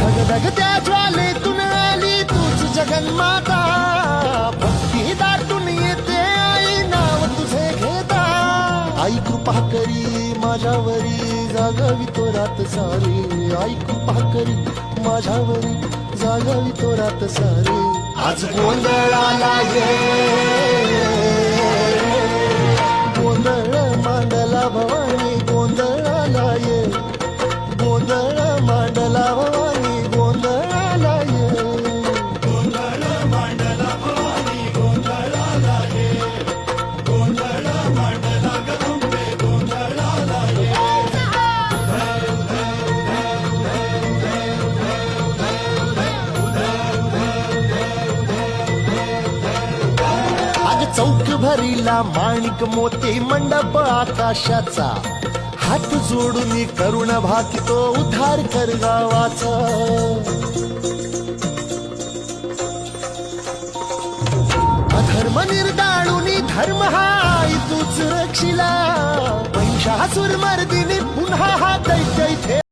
धगधगत्या ज्वालेतून आली तूच जगन्माता. भक्तीदार तुम्ही येते आई नाव तुझे घेता. आई कृपा करी माझ्यावरी जागावी तो रात सारी. आई कृपा करी माझ्यावरी जागावी तो रात सारी. आज गोंधळाला ये. हरीला माणिक मोती मंडप आकाशाचा. हात जोडून करुण भाकितो उद्धार कर गावाचा. अधर्म निर्दाळुनी धर्म हा आई तूच रक्षिला. महिषासुर मर्दिनी पुन्हा हा दैत्य